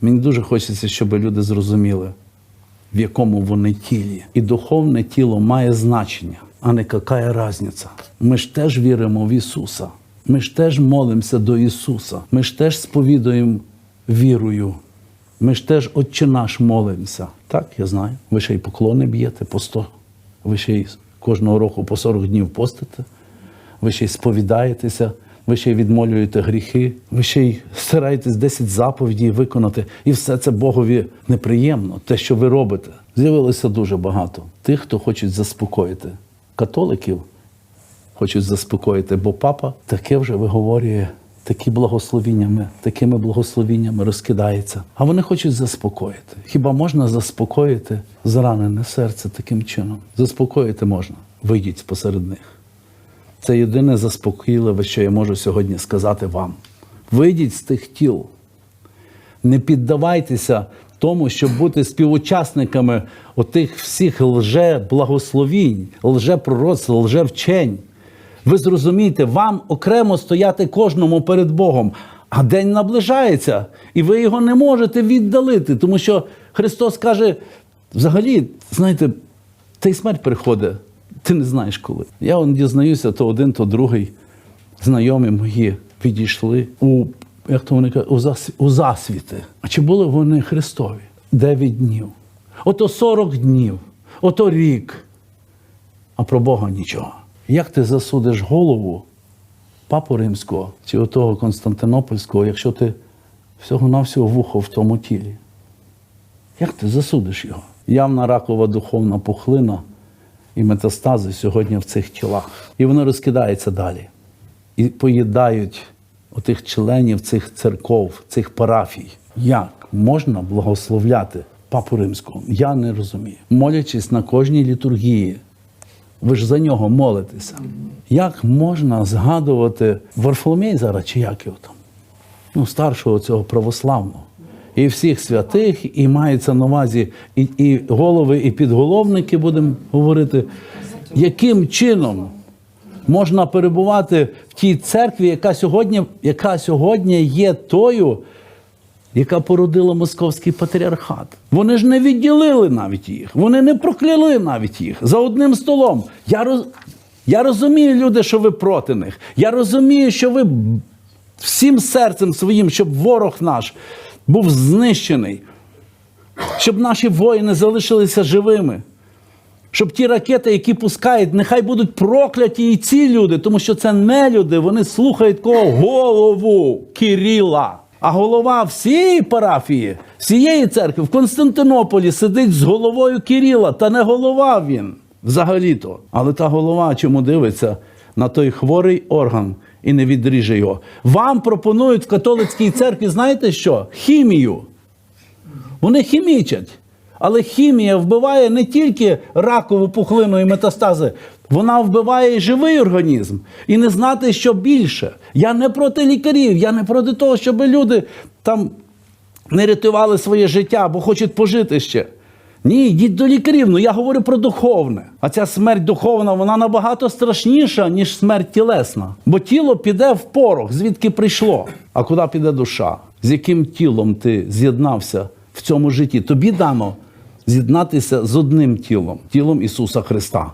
Мені дуже хочеться, щоб люди зрозуміли, в якому вони тілі. І духовне тіло має значення, а не яка різниця. Ми ж теж віримо в Ісуса. Ми ж теж молимося до Ісуса. Ми ж теж сповідуємо вірою. Ми ж теж Отче наш молимося. Так, я знаю. Ви ще й поклони б'єте по 100. Ви ще й кожного року по 40 днів постите. Ви ще й сповідаєтеся, ви ще й відмолюєте гріхи, ви ще й стараєтесь 10 заповідей виконати. І все це Богові неприємно, те, що ви робите. З'явилося дуже багато тих, хто хочуть заспокоїти католиків, хочуть заспокоїти, бо папа таке вже виговорює. Такі благословіннями, такими благословіннями розкидається. А вони хочуть заспокоїти. Хіба можна заспокоїти зранене серце таким чином? Заспокоїти можна. Вийдіть посеред них. Це єдине заспокійливе, що я можу сьогодні сказати вам. Вийдіть з тих тіл. Не піддавайтеся тому, щоб бути співучасниками отих всіх лже-благословінь, лже-пророцтв, лже-вчень. Ви зрозумієте, вам окремо стояти кожному перед Богом, а день наближається, і ви його не можете віддалити, тому що Христос каже: взагалі, знаєте, та й смерть приходить, ти не знаєш коли. Я он дізнаюся, то один, то другий знайомі мої підійшли у, як то вони кажуть, у, зас, у засвіти. А чи були вони Христові? Дев'ять днів. Ото 40 днів, ото рік. А про Бога нічого. Як ти засудиш голову папу римського чи отого Константинопольського, якщо ти всього-навсього вухо в тому тілі? Як ти засудиш його? Явна ракова духовна пухлина і метастази сьогодні в цих тілах. І воно розкидається далі. І поїдають отих членів цих церков, цих парафій. Як можна благословляти папу римського? Я не розумію. Молячись на кожній літургії, ви ж за нього молитеся. Як можна згадувати Варфоломей зараз, чи як його там? Ну, старшого цього православного. І всіх святих, і мається на увазі і, і голови, і підголовники, будемо говорити, яким чином можна перебувати в тій церкві, яка сьогодні, яка сьогодні є тою, яка породила московський патріархат. Вони ж не відділили навіть їх, вони не прокляли навіть їх за одним столом. Я, роз... Я розумію, люди, що ви проти них. Я розумію, що ви всім серцем своїм, щоб ворог наш був знищений, щоб наші воїни залишилися живими. Щоб ті ракети, які пускають, нехай будуть прокляті і ці люди, тому що це не люди, вони слухають кого голову Кирила. А голова всієї парафії, всієї церкви в Константинополі сидить з головою Кирила. Та не голова він взагалі-то. Але та голова чому дивиться на той хворий орган і не відріже його. Вам пропонують в католицькій церкві, знаєте що? Хімію. Вони хімічать. Але хімія вбиває не тільки ракову пухлину і метастази, вона вбиває і живий організм. І не знати, що більше. Я не проти лікарів, я не проти того, щоб люди там не рятували своє життя, бо хочуть пожити ще. Ні, йдіть до лікарів. Ну я говорю про духовне. А ця смерть духовна, вона набагато страшніша, ніж смерть тілесна. Бо тіло піде в порох, звідки прийшло. А куди піде душа? З яким тілом ти з'єднався в цьому житті? Тобі дано з'єднатися з одним тілом, тілом Ісуса Христа.